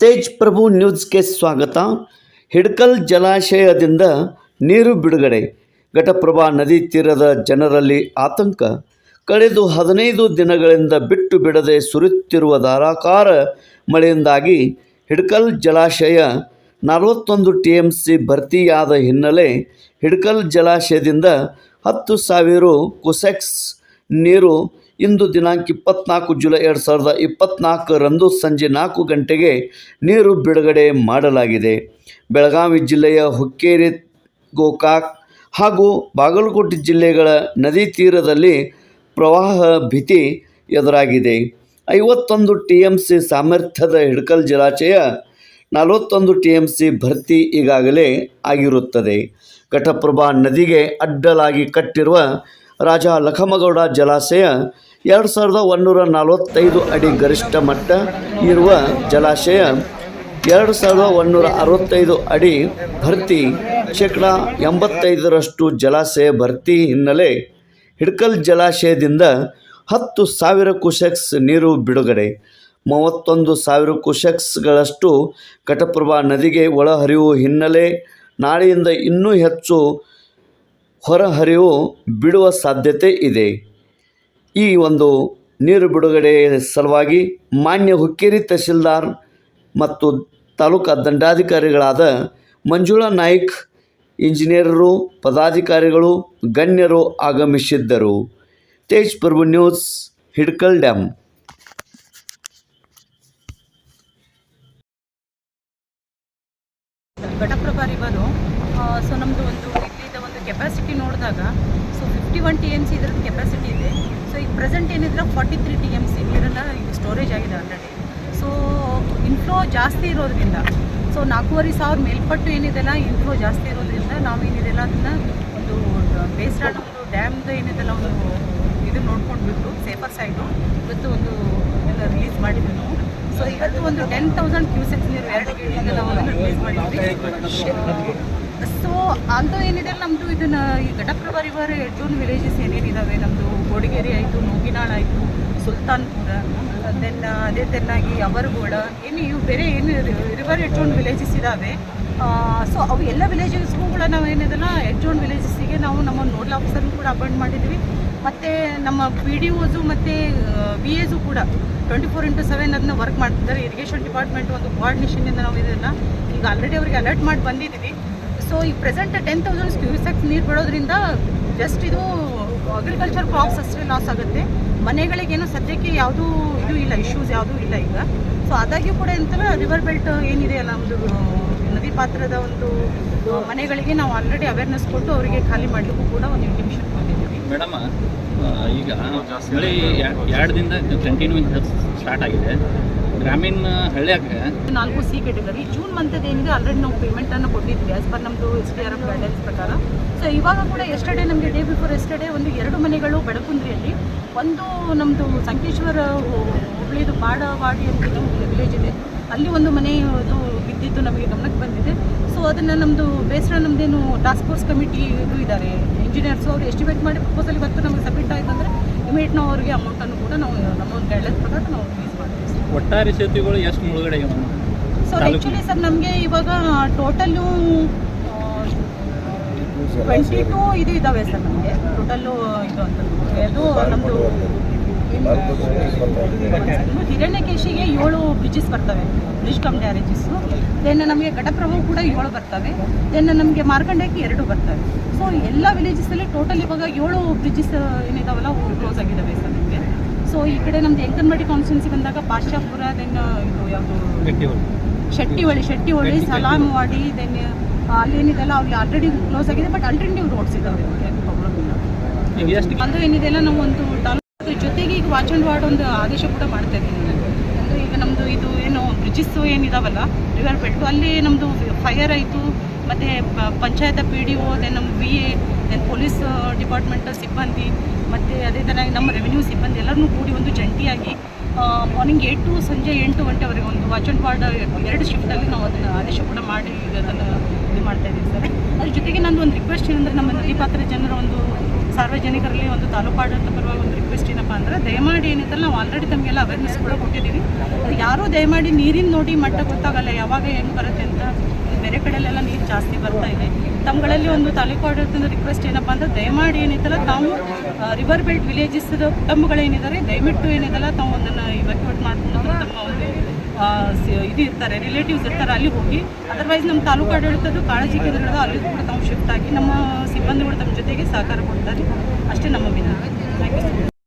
ತೇಜ್ ಪ್ರಭು ನ್ಯೂಸ್ಗೆ ಸ್ವಾಗತ. ಹಿಡ್ಕಲ್ ಜಲಾಶಯದಿಂದ ನೀರು ಬಿಡುಗಡೆ. ಘಟಪ್ರಭಾ ನದಿ ತೀರದ ಜನರಲ್ಲಿ ಆತಂಕ. ಕಳೆದು ಹದಿನೈದು ದಿನಗಳಿಂದ ಬಿಟ್ಟು ಬಿಡದೆ ಸುರಿಯುತ್ತಿರುವ ಧಾರಾಕಾರ ಮಳೆಯಿಂದಾಗಿ ಹಿಡ್ಕಲ್ ಜಲಾಶಯ ನಲವತ್ತೊಂದು ಟಿ ಎಂ ಸಿ ಭರ್ತಿಯಾದ ಹಿನ್ನೆಲೆ ಹಿಡ್ಕಲ್ ಜಲಾಶಯದಿಂದ ಹತ್ತು ಸಾವಿರ ಕುಸೆಕ್ಸ್ ನೀರು ಇಂದು ದಿನಾಂಕ ಇಪ್ಪತ್ನಾಲ್ಕು ಜುಲೈ ಎರಡು ಸಾವಿರದ ಇಪ್ಪತ್ನಾಲ್ಕರಂದು ಸಂಜೆ ನಾಲ್ಕು ಗಂಟೆಗೆ ನೀರು ಬಿಡುಗಡೆ ಮಾಡಲಾಗಿದೆ. ಬೆಳಗಾವಿ ಜಿಲ್ಲೆಯ ಹುಕ್ಕೇರಿ, ಗೋಕಾಕ್ ಹಾಗೂ ಬಾಗಲಕೋಟೆ ಜಿಲ್ಲೆಗಳ ನದಿ ತೀರದಲ್ಲಿ ಪ್ರವಾಹ ಭೀತಿ ಎದುರಾಗಿದೆ. ಐವತ್ತೊಂದು ಟಿ ಎಂ ಸಿ ಸಾಮರ್ಥ್ಯದ ಹಿಡ್ಕಲ್ ಜಲಾಶಯ, ನಲವತ್ತೊಂದು ಟಿ ಎಂ ಸಿ ಭರ್ತಿ ಈಗಾಗಲೇ ಆಗಿರುತ್ತದೆ. ಘಟಪ್ರಭಾ ನದಿಗೆ ಅಡ್ಡಲಾಗಿ ಕಟ್ಟಿರುವ ರಾಜ ಲಖಮಗೌಡ ಜಲಾಶಯ ಎರಡು ಸಾವಿರದ ಒಂದೂರ ನಲವತ್ತೈದು ಅಡಿ ಗರಿಷ್ಠ ಮಟ್ಟ ಇರುವ ಜಲಾಶಯ, ಎರಡು ಸಾವಿರದ ಒಂದೂರ ಅರವತ್ತೈದು ಅಡಿ ಭರ್ತಿ, ಶೇಕಡ ಎಂಬತ್ತೈದರಷ್ಟು ಜಲಾಶಯ ಭರ್ತಿ ಹಿನ್ನೆಲೆ ಹಿಡ್ಕಲ್ ಜಲಾಶಯದಿಂದ ಹತ್ತು ಸಾವಿರ ಕುಶೆಕ್ಸ್ ನೀರು ಬಿಡುಗಡೆ. ಮೂವತ್ತೊಂದು ಸಾವಿರ ಕುಶೆಕ್ಸ್ಗಳಷ್ಟು ಘಟಪ್ರಭಾ ನದಿಗೆ ಒಳಹರಿವು ಹಿನ್ನೆಲೆ ನಾಳೆಯಿಂದ ಇನ್ನೂ ಹೆಚ್ಚು ಹೊರಹರಿವು ಬಿಡುವ ಸಾಧ್ಯತೆ ಇದೆ. ಈ ಒಂದು ನೀರು ಬಿಡುಗಡೆ ಸಲುವಾಗಿ ಮಾನ್ಯ ಹುಕ್ಕೇರಿ ತಹಶೀಲ್ದಾರ್ ಮತ್ತು ತಾಲೂಕಾ ದಂಡಾಧಿಕಾರಿಗಳಾದ ಮಂಜುಳಾ ನಾಯ್ಕ್ ಇಂಜಿನಿಯರರು, ಪದಾಧಿಕಾರಿಗಳು, ಗಣ್ಯರು ಆಗಮಿಸಿದ್ದರು. Tej Prabhu news, Hidkal dam capacity ನೋಡಿದಾಗ ಈಗ present ಏನಿದ್ರೆ forty three T M C ನೀರನ್ನು ಈಗ ಸ್ಟೋರೇಜ್ ಆಗಿದೆ ಆಲ್ರೆಡಿ ಸೊ ಇನ್ಫ್ಲೋ ಜಾಸ್ತಿ ಇರೋದ್ರಿಂದ ಸೊ ನಾಲ್ಕೂವರೆ ಸಾವಿರ ಮೇಲ್ಪಟ್ಟು ಏನಿದೆಲ್ಲ ಇನ್ಫ್ಲೋ ಜಾಸ್ತಿ ಇರೋದ್ರಿಂದ ನಾವು ಏನಿದೆಲ್ಲ ಅದನ್ನು ಒಂದು ಬೇಸ್ಡ್ ಒಂದು ಡ್ಯಾಮ್ದು ಏನಿದೆಲ್ಲ ಒಂದು ಇದು ನೋಡ್ಕೊಂಡ್ಬಿಟ್ಟು ಸೇಫರ್ ಸೈಡು ಇವತ್ತು ಒಂದು ಎಲ್ಲ ರಿಲೀಸ್ ಮಾಡಿದ್ವಿ ನಾವು. ಸೊ ಇವತ್ತು ಒಂದು ಟೆನ್ ತೌಸಂಡ್ ಕ್ಯೂಸೆಕ್ಸ್ ನೀರು ಎರಡು ಗೇಟಿಂದ ರಿಲೀಸ್ ಮಾಡಿದ್ವಿ. ಸೊ ಅಂತೂ ಏನಿದೆ ನಮ್ಮದು ಇದನ್ನ ಈ ಘಟಪ್ರಭಾ ರಿವರ್ ಎಡ್ಜೂನ್ ವಿಲೇಜಸ್ ಏನೇನಿದ್ದಾವೆ ನಮ್ಮದು ಕೊಡಿಗೇರಿ ಆಯಿತು ನೋಗಿನಾಳ್ ಆಯಿತು, ಸುಲ್ತಾನ್ಪುರ ದೆನ್ ಅದೇ ತೆನ್ನಾಗಿ ಅವರ್ಗೋಳ ಏನು ಇವು ಬೇರೆ ಏನು ರಿವರ್ ಎಡ್ಜೋನ್ ವಿಲೇಜಸ್ ಇದ್ದಾವೆ ಸೊ ಅವು ಎಲ್ಲ ವಿಲೇಜಸ್ಗೂ ಕೂಡ ನಾವು ಏನಿದೆಲ್ಲ ಎಡ್ಜೋನ್ ವಿಲೇಜಸ್ಸಿಗೆ ನಾವು ನಮ್ಮ ನೋಡಲ್ ಆಫೀಸರ್ನು ಕೂಡ ಅಪಾಯಿಂಟ್ ಮಾಡಿದ್ವಿ. ಮತ್ತು ನಮ್ಮ ಪಿ ಡಿ ಓಸು ಮತ್ತು ವಿ ಎಸು ಕೂಡ ಟ್ವೆಂಟಿ ಫೋರ್ ಇಂಟು ಸೆವೆನ್ ಅದನ್ನ ವರ್ಕ್ ಮಾಡ್ತಿದ್ದಾರೆ. ಇರಿಗೇಷನ್ ಡಿಪಾರ್ಟ್ಮೆಂಟ್ ಒಂದು ಕೋಆರ್ಡಿನೇಷನಿಂದ ನಾವು ಇದನ್ನು ಈಗ ಆಲ್ರೆಡಿ ಅವರಿಗೆ ಅಲರ್ಟ್ ಮಾಡಿ ಬಂದಿದ್ದೀವಿ. ಸೊ ಈ ಪ್ರೆಸೆಂಟ್ ಟೆನ್ ತೌಸಂಡ್ ಕ್ಯೂಸೆಕ್ಸ್ ನೀರು ಬಿಡೋದ್ರಿಂದ ಜಸ್ಟ್ ಇದು ಅಗ್ರಿಕಲ್ಚರ್ ಕ್ರಾಪ್ಸ್ ಅಷ್ಟೇ ಲಾಸ್ ಆಗುತ್ತೆ. ಮನೆಗಳಿಗೇನು ಸದ್ಯಕ್ಕೆ ಯಾವುದೂ ಇದು ಇಲ್ಲ ಇಶ್ಯೂಸ್ ಯಾವುದೂ ಇಲ್ಲ ಈಗ. ಸೊ ಆದಾಗ್ಯೂ ಕೂಡ ಎಂತಲ್ಲ ರಿವರ್ ಬೆಲ್ಟ್ ಏನಿದೆ ಅಲ್ಲ, ಒಂದು ನದಿ ಪಾತ್ರದ ಒಂದು ಮನೆಗಳಿಗೆ ನಾವು ಆಲ್ರೆಡಿ ಅವೇರ್ನೆಸ್ ಕೊಟ್ಟು ಅವರಿಗೆ ಖಾಲಿ ಮಾಡಲಿಕ್ಕೂ ಕೂಡ ಒಂದು ಇಂಟಿಮಿಷನ್ ಕೊಟ್ಟಿದ್ದೀವಿ. ಮೇಡಮ್ ಈಗ ಮಳೆ ಎರಡು ದಿನದ ಕಂಟಿನ್ಯೂ ಸ್ಟಾರ್ಟ್ ಆಗಿದೆ. ಗ್ರಾಮೀಣ ಹಳ್ಳಿಯಾಗ ನಾಲ್ಕು ಸಿ ಕೆಟಗರಿ ಜೂನ್ ಮಂತದ ಏನಿದೆ ಆಲ್ರೆಡಿ ನಾವು ಪೇಮೆಂಟನ್ನು ಕೊಟ್ಟಿದ್ವಿ ಆಸ್ ಪರ್ ನಮ್ಮದು S D R F guidance ಪ್ರಕಾರ. ಸೊ ಇವಾಗ ಕೂಡ ಎಸ್ಟರ್ಡೇ ನಮಗೆ ಡೇ ಬಿಫೋರ್ ಎಸ್ಟರ್ಡೇ ಒಂದು ಎರಡು ಮನೆಗಳು ಬೆಳಕುಂದ್ರಿಯಲ್ಲಿ. ಒಂದು ನಮ್ಮದು ಸಂಕೇಶ್ವರ ಹುಬ್ಳಿದು ಬಾಡವಾಡಿ ಅಂತ ವಿಲೇಜ್ ಇದೆ. ಅಲ್ಲಿ ಒಂದು ಮನೆ ಅದು ಬಿದ್ದಿದ್ದು ನಮಗೆ ಗಮನಕ್ಕೆ ಬಂದಿದೆ. ಸೊ ಅದನ್ನು ನಮ್ಮದು ಬೇಸರ ನಮ್ಮದೇನು ಟಾಸ್ಕ್ ಫೋರ್ಸ್ ಕಮಿಟಿ ಇದು ಇದ್ದಾರೆ ಇಂಜಿನಿಯರ್ಸ್ ಅವರು ಎಸ್ಟಿಮೇಟ್ ಮಾಡಿ ಪ್ರಪೋಸಲ್ ಇವತ್ತು ನಮಗೆ ಸಬ್ಮಿಟ್ ಆಯಿತು ಅಂದರೆ ಇಮಿಡಿಯೇಟ್ ನಾವು ಅವರಿಗೆ ಅಮೌಂಟನ್ನು ಕೂಡ ನಾವು, ನಮ್ಮ ಒಂದು ಗೈಡ್ಲೈನ್ಸ್ ಪ್ರಕಾರ ನಾವು ಒಟ್ಟಾರೆ ಸೇತುವೆಗಳು ಎಷ್ಟು ಮುಳುಗಡೆ? ಸರ್. ಆ್ಯಕ್ಚುಲಿ ಸರ್ ನಮಗೆ ಇವಾಗ ಟೋಟಲ್ಲು ಟ್ವೆಂಟಿ ಟು ಇದು ಇದ್ದಾವೆ ಸರ್ ನಮಗೆ. ಟೋಟಲ್ಲು ಇದು ಅಂತ. ಅದು ನಮ್ಮದು ಹಿರಣ್ಯಕೇಶಿಗೆ ಏಳು ಬ್ರಿಡ್ಜಸ್ ಬರ್ತವೆ. ಬ್ರಿಡ್ಜ್ ಕಮ್ ಡ್ಯಾರೇಜಸ್ಸು ದೆನ್ ನಮಗೆ ಘಟಪ್ರಭು ಕೂಡ ಏಳು ಬರ್ತವೆ. ದೆನ್ ನಮಗೆ ಮಾರ್ಕಂಡಕ್ಕೆ ಎರಡು ಬರ್ತವೆ. ಸೊ ಎಲ್ಲ ವಿಲೇಜಸ್ಸಲ್ಲಿ ಟೋಟಲ್ ಇವಾಗ ಏಳು ಬ್ರಿಡ್ಜಸ್ ಏನಿದಾವಲ್ಲ ಕ್ಲೋಸ್ ಆಗಿದ್ದಾವೆ ಸರ್ ನಮಗೆ. ಸೊ ಈ ಕಡೆ ನಮ್ದು ಎಂಕನ್ಮಡಿ ಕಾನ್ಸ್ಟಿಟ್ಯೂನ್ಸಿ ಬಂದಾಗ ಪಾಶಾಪುರ ದೆನ್ ಇದು ಯಾವುದು. ಶೆಟ್ಟಿಹೊಳಿ. ಶೆಟ್ಟಿಹೊಳಿ ಸಲಾಮವಾಡಿ ದೆನ್ ಅಲ್ಲೇನಿದೆಲ್ಲ ಅಲ್ಲಿ ಆಲ್ರೆಡಿ ಕ್ಲೋಸ್ ಆಗಿದೆ ಬಟ್ ಅಲ್ಟರ್ನೇಟಿವ್ ರೋಡ್ಸ್ ಇದ್ದಾವೆ ಎಷ್ಟು ಅದು ಏನಿದೆಲ್ಲ ನಾವು ಒಂದು ತಾಲೂಕು ಜೊತೆಗೆ ಈಗ ವಾಚ್ ಆ್ಯಂಡ್ ವಾರ್ಡ್ ಒಂದು ಆದೇಶ ಕೂಡ ಮಾಡ್ತಾ ಇದ್ದೀವಿ ಅಂದರೆ ಈಗ ನಮ್ದು ಇದು ಏನು ಬ್ರಿಡ್ಜಸ್ ಏನಿದಾವಲ್ಲ ರಿವರ್ ಬೆಲ್ಟು ಅಲ್ಲಿ ನಮ್ದು ಫೈರ್ ಆಯಿತು ಮತ್ತು panchayat P D O then ನಮ್ಮ B A then police department ಸಿಬ್ಬಂದಿ, ಮತ್ತು ಅದೇ ಥರ ನಮ್ಮ ರೆವಿನ್ಯೂ ಸಿಬ್ಬಂದಿ ಎಲ್ಲರನ್ನೂ ಕೂಡಿ ಒಂದು ಜಂಟಿಯಾಗಿ ಮಾರ್ನಿಂಗ್ ಏಟ್ ಟು ಸಂಜೆ ಎಂಟು ಗಂಟೆವರೆಗೆ ಒಂದು ವಾಚ್ ಅಂಡ್ ವಾರ್ಡ್ ಎರಡು ಶಿಫ್ಟಲ್ಲಿ ನಾವು ಅದನ್ನು ಆದೇಶ ಕೂಡ ಮಾಡಿ ಈಗ ಅದನ್ನು ಇದು ಮಾಡ್ತಾ ಇದ್ದೀವಿ ಸರ್. ಅದ್ರ ಜೊತೆಗೆ ನಂದು ಒಂದು ರಿಕ್ವೆಸ್ಟ್ ಏನಂದರೆ ನಮ್ಮ ನದಿ ಪಾತ್ರೆ ಜನರ ಒಂದು ಸಾರ್ವಜನಿಕರಲ್ಲಿ ಒಂದು ತಾಲೂಕು ಆಡಳಿತ ಪರವಾಗಿ ಒಂದು ರಿಕ್ವೆಸ್ಟ್ ಏನಪ್ಪ ಅಂದ್ರೆ ದಯಮಾಡಿ ಏನಿದ್ದಲ್ಲ ನಾವು ಆಲ್ರೆಡಿ ತಮಗೆಲ್ಲ ಅವೇರ್ನೆಸ್ ಕೂಡ ಕೊಟ್ಟಿದ್ದೀವಿ. ಯಾರೂ ದಯಮಾಡಿ ನೀರಿನ ನೋಡಿ ಮಟ್ಟ ಗೊತ್ತಾಗಲ್ಲ ಯಾವಾಗ ಹೆಂಗೆ ಬರುತ್ತೆ ಅಂತ. ಬೇರೆ ಕಡೆಯಲ್ಲೆಲ್ಲ ನೀರು ಜಾಸ್ತಿ ಬರ್ತಾ ಇದೆ. ತಮ್ಮಗಳಲ್ಲಿ ಒಂದು ತಾಲೂಕು ಆಡಳಿತದ ರಿಕ್ವೆಸ್ಟ್ ಏನಪ್ಪ ಅಂದ್ರೆ, ದಯಮಾಡಿ ಏನಿದ್ದಲ್ಲ ತಾವು ರಿವರ್ ಬೆಲ್ಟ್ ವಿಲೇಜಸ್ ಕುಟುಂಬಗಳೇನಿದ್ದಾರೆ ದಯವಿಟ್ಟು ಏನಿದೆಲ್ಲ, ತಾವು ಅದನ್ನು ಇವಾಕ್ಯುವೇಟ್ ಮಾಡ್ಕೊಂಡು ತಮ್ಮ ಒಂದು ಇದು ಇರ್ತಾರೆ ರಿಲೇಟಿವ್ಸ್ ಇರ್ತಾರೆ, ಅಲ್ಲಿ ಹೋಗಿ. ಅದರ್ವೈಸ್ ನಮ್ಮ ತಾಲೂಕು ಆಡಳಿತದ್ದು ಕಾಳಜಿ ಕೇಂದ್ರಗಳು ಅಲ್ಲಿ ಕೂಡ ತಾವು ಶಿಫ್ಟ್ ಆಗಿ ನಮ್ಮ ಸಿಬ್ಬಂದಿಗಳು ತಮ್ಮ ಜೊತೆಗೆ ಸಹಕಾರ ಕೊಡ್ತಾರೆ. ಅಷ್ಟೇ ನಮ್ಮ ವಿನಂತಿ. Thank you